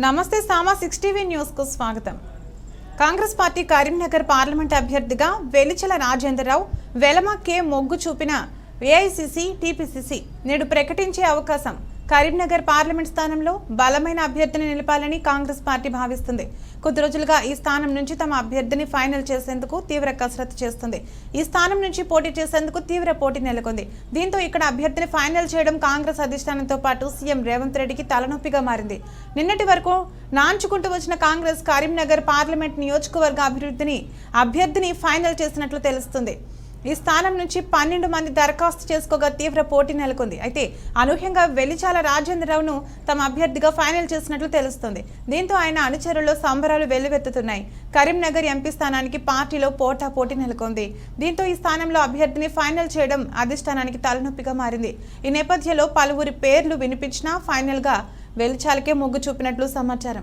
నమస్తే సామా six TV స్వాగతం. Congress party Karimnagar parliament అభ్యర్థిగా వెలిచల రాజేంద్రరావు వెలమ కే మొగ్గు చూపిన ఏఐసిసి టీపీసీసీ నేడు ప్రకటించే అవకాశం. కరీంనగర్ పార్లమెంట్ స్థానంలో బలమైన అభ్యర్థిని నిలపాలని కాంగ్రెస్ పార్టీ భావిస్తుంది. కొద్ది రోజులుగా ఈ స్థానం నుంచి తమ అభ్యర్థిని ఫైనల్ చేసేందుకు తీవ్ర కసరత్తు చేస్తుంది. ఈ స్థానం నుంచి పోటీ చేసేందుకు తీవ్ర పోటీ నెలకొంది. దీంతో ఇక్కడ అభ్యర్థిని ఫైనల్ చేయడం కాంగ్రెస్ అధిష్టానంతో పాటు సీఎం రేవంత్ రెడ్డికి తలనొప్పిగా మారింది. నిన్నటి వరకు నాంచుకుంటూ వచ్చిన కాంగ్రెస్ కరీంనగర్ పార్లమెంట్ నియోజకవర్గ అభివృద్ధిని అభ్యర్థిని ఫైనల్ చేసినట్లు తెలుస్తుంది. ఈ స్థానం నుంచి పన్నెండు మంది దరఖాస్తు చేసుకోగా తీవ్ర పోటీ నెలకొంది. అయితే అనూహ్యంగా వెలిచాల రాజేంద్రరావును తమ అభ్యర్థిగా ఫైనల్ చేసినట్లు తెలుస్తుంది. దీంతో ఆయన అనుచరుల్లో సంబరాలు వెల్లువెత్తుతున్నాయి. కరీంనగర్ ఎంపీ స్థానానికి పార్టీలో పోటా పోటీ నెలకొంది. దీంతో ఈ స్థానంలో అభ్యర్థిని ఫైనల్ చేయడం అధిష్టానానికి తలనొప్పిగా మారింది. ఈ నేపథ్యంలో పలువురి పేర్లు వినిపించినా ఫైనల్గా వెలిచాలకే మొగ్గు చూపినట్లు సమాచారం.